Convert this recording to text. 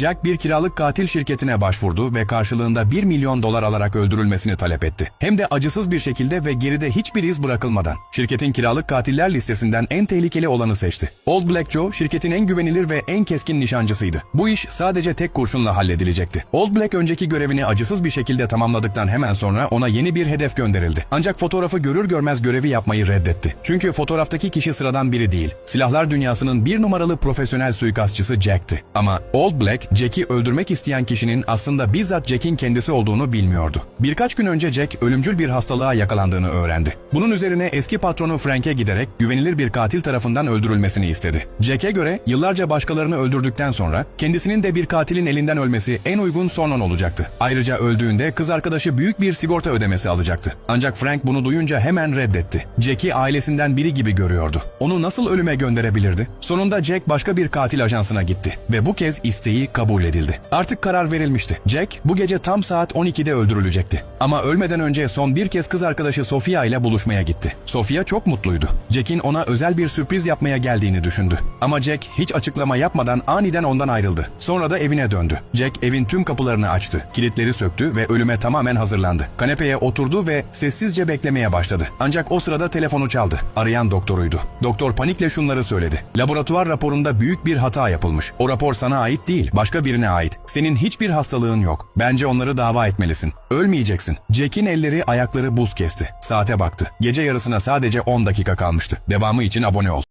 Jack bir kiralık katil şirketine başvurdu ve karşılığında 1 milyon dolar alarak öldürülmesini talep etti. Hem de acısız bir şekilde ve geride hiçbir iz bırakılmadan. Şirketin kiralık katiller listesinden en tehlikeli olanı seçti. Old Black Joe şirketin en güvenilir ve en keskin nişancısıydı. Bu iş sadece tek kurşunla halledilecekti. Old Black önceki görevini acısız bir şekilde tamamladıktan hemen sonra ona yeni bir hedef gönderildi. Ancak fotoğrafı görür görmez görevi yapmayı reddetti. Çünkü fotoğraftaki kişi sıradan biri değil. Silahlar dünyasının bir numaralı profesyonel suikastçısı Jack'ti. Ama Old Black, Jack'i öldürmek isteyen kişinin aslında bizzat Jack'in kendisi olduğunu bilmiyordu. Birkaç gün önce Jack ölümcül bir hastalığa yakalandığını öğrendi. Bunun üzerine eski patronu Frank'e giderek güvenilir bir katil tarafından öldürülmesini istedi. Jack'e göre yıllarca başkalarını öldürdükten sonra kendisinin de bir katilin elinden ölmesi en uygun son olacaktı. Ayrıca öldüğünde kız arkadaşı büyük bir sigorta ödemesi alacaktı. Ancak Frank bunu duyunca hemen reddetti. Jack'i ailesinden biri gibi görüyordu. Onu nasıl ölüme gönderebilirdi? Sonunda Jack başka bir katil ajansına gitti ve bu kez isteği kabul edildi. Artık karar verilmişti. Jack bu gece tam saat 12'de öldürülecekti. Ama ölmeden önce son bir kez kız arkadaşı Sofia ile buluşmaya gitti. Sofia çok mutluydu. Jack'in ona özel bir sürpriz yapmaya geldiğini düşündü. Ama Jack hiç açıklama yapmadan aniden ondan ayrıldı. Sonra da evine döndü. Jack evin tüm kapılarını açtı. Kilitleri söktü ve ölüme tamamen hazırlandı. Kanepeye oturdu ve sessizce beklemeye başladı. Ancak o sırada telefonu çaldı. Arayan doktoruydu. Doktor panikle şunları söyledi. Laboratuvar raporunda büyük bir hata yapılmış. O rapor sana ait değil, başka birine ait. Senin hiçbir hastalığın yok. Bence onları dava etmelisin. Ölmeyeceksin. Jack'in elleri ayakları buz kesti. Saate baktı. Gece yarısına sadece 10 dakika kalmıştı. Devamı için abone ol.